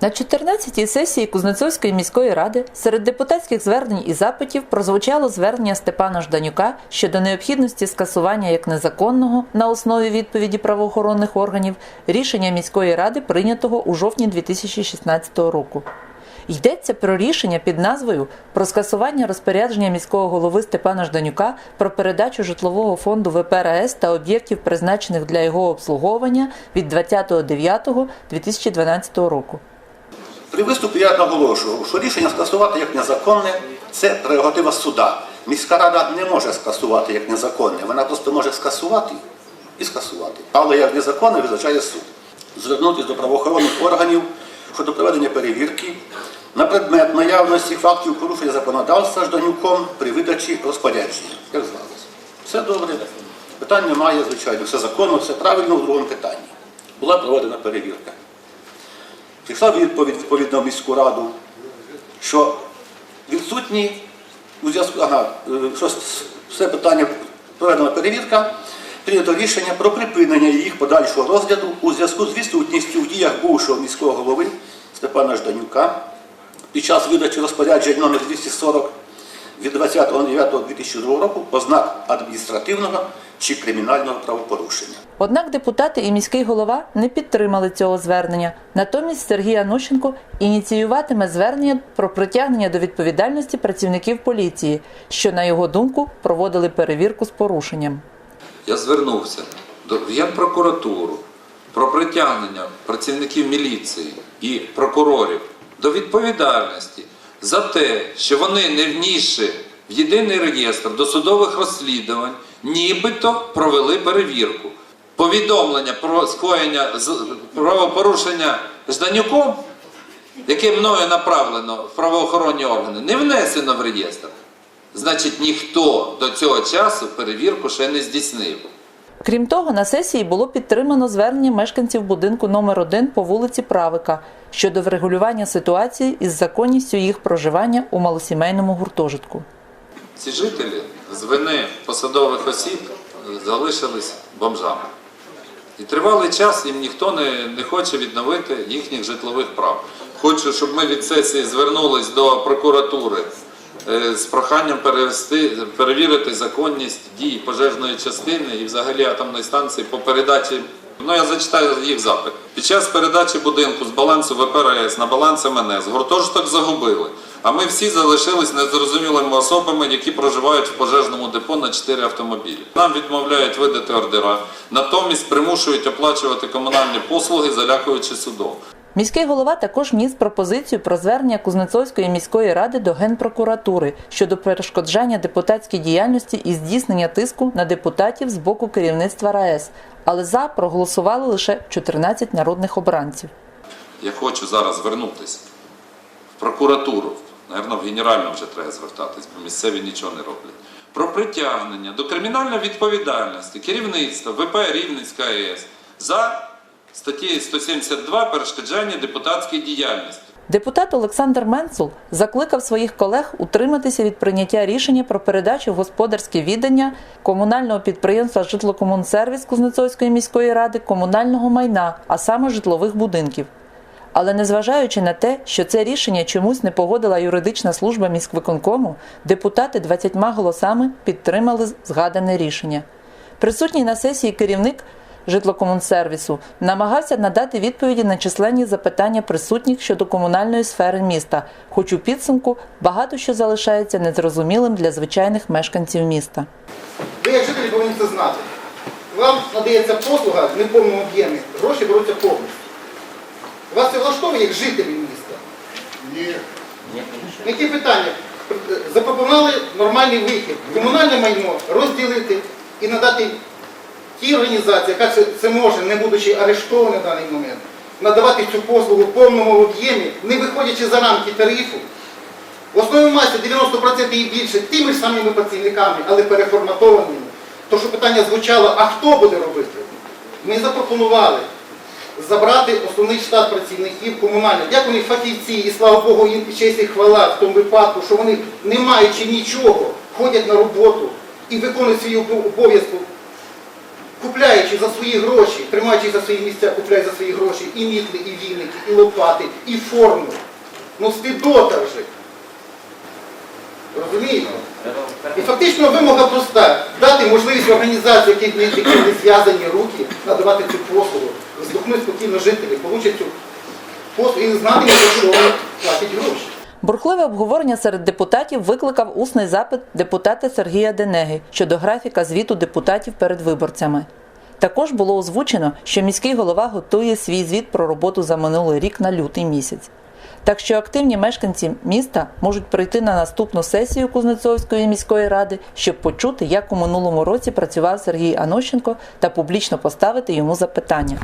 На 14-й сесії Кузнецовської міської ради серед депутатських звернень і запитів прозвучало звернення Степана Жданюка щодо необхідності скасування як незаконного на основі відповіді правоохоронних органів рішення міської ради, прийнятого у жовтні 2016 року. Йдеться про рішення під назвою про скасування розпорядження міського голови Степана Жданюка про передачу житлового фонду ВП РАЕС та об'єктів, призначених для його обслуговування від 20.09.2012 року. При виступі я наголошував, що рішення скасувати як незаконне це прерогатива суда. Міська рада не може скасувати як незаконне, вона просто може скасувати і скасувати. Але як незаконне визначає суд. Звернутися до правоохоронних органів щодо проведення перевірки на предмет наявності фактів порушення законодавства Жданюком при видачі розпорядження. Як звалося? Все добре. Питань немає, звичайно, все законно, все правильно в другому питанні. Була проведена перевірка. Прийшла відповідь відповідно в міську раду, що відсутні у зв'язку, ага, е, що все питання проведена перевірка, прийнято рішення про припинення їх подальшого розгляду у зв'язку з відсутністю в діях бувшого міського голови Степана Жданюка. Під час видачі розпоряджень номер 240 від 29.09.2002 року ознак адміністративного чи кримінального правопорушення. Однак депутати і міський голова не підтримали цього звернення. Натомість Сергій Анущенко ініціюватиме звернення про притягнення до відповідальності працівників поліції, що, на його думку, проводили перевірку з порушенням. я звернувся до Генпрокуратуру про притягнення працівників міліції і прокурорів до відповідальності за те, що вони не внісши в єдиний реєстр досудових розслідувань, нібито провели перевірку. Повідомлення про скоєння правопорушення Жданюком, яке мною направлено в правоохоронні органи, не внесено в реєстр. Значить, ніхто до цього часу перевірку ще не здійснив. Крім того, на сесії було підтримано звернення мешканців будинку номер 1 по вулиці Правика щодо врегулювання ситуації із законністю їх проживання у малосімейному гуртожитку. Ці жителі з вини посадових осіб е, залишились бомжами. І тривалий час їм ніхто не, не хоче відновити їхніх житлових прав. Хочу, щоб ми від сесії звернулись до прокуратури з проханням перевести, перевірити законність дій пожежної частини і взагалі атомної станції по передачі. Ну, я зачитаю їх запит. Під час передачі будинку з балансу ВПРС на баланс МНС гуртожиток загубили, а ми всі залишились незрозумілими особами, які проживають в пожежному депо на 4 автомобілі. Нам відмовляють видати ордера, натомість примушують оплачувати комунальні послуги, залякуючи судом. Міський голова також вніс пропозицію про звернення Кузнецовської міської ради до Генпрокуратури щодо перешкоджання депутатській діяльності і здійснення тиску на депутатів з боку керівництва РаЕС, але за проголосували лише 14 народних обранців. Я хочу зараз звернутися в прокуратуру, напевно, в Генеральну вже треба звертатись, бо місцеві нічого не роблять. Про притягнення до кримінальної відповідальності керівництва ВП Рівненська АЕС за статтєю 172 перешкоджання депутатській діяльності. Депутат Олександр Менцул закликав своїх колег утриматися від прийняття рішення про передачу в господарське віддання комунального підприємства Житлокомунсервіс Кузнецовської міської ради комунального майна, а саме житлових будинків. Але незважаючи на те, що це рішення чомусь не погодила юридична служба міськвиконкому, депутати 20 голосами підтримали згадане рішення. Присутній на сесії керівник житлокомунсервісу намагався надати відповіді на численні запитання присутніх щодо комунальної сфери міста, хоч у підсумку багато що залишається незрозумілим для звичайних мешканців міста. Ви як жителі повинні це знати. Вам надається послуга в неповному об'ємі, гроші беруться повністю. Вас це влаштовує як жителі міста? Ні. Які питання? Запропонували нормальний вихід. Комунальне майно розділити і надати тій організації, яка це, це може, не будучи арештована в даний момент, надавати цю послугу в повному об'ємі, не виходячи за рамки тарифу. В основній масі 90% і більше тими ж самими працівниками, але переформатованими. То, що питання звучало, а хто буде робити? Ми запропонували забрати основний штат працівників комунальних. Як вони фахівці, і слава Богу, їм честь і хвала в тому випадку, що вони, не маючи нічого, ходять на роботу і виконують свій обов'язок купляючи за свої гроші, тримаючи за свої місця, купляють за свої гроші і мітли, і вінники, і лопати, і форму. Ну стидота вже. Розумієте? І фактично вимога проста дати можливість організації, які не зв'язані руки, надавати цю послугу. Здохнуть спокійно жителі, получать цю послугу і знати, що вони платять гроші. Бурхливе обговорення серед депутатів викликав усний запит депутата Сергія Денеги щодо графіка звіту депутатів перед виборцями. Також було озвучено, що міський голова готує свій звіт про роботу за минулий рік на лютий місяць. Так що активні мешканці міста можуть прийти на наступну сесію Кузнецовської міської ради, щоб почути, як у минулому році працював Сергій Анощенко та публічно поставити йому запитання.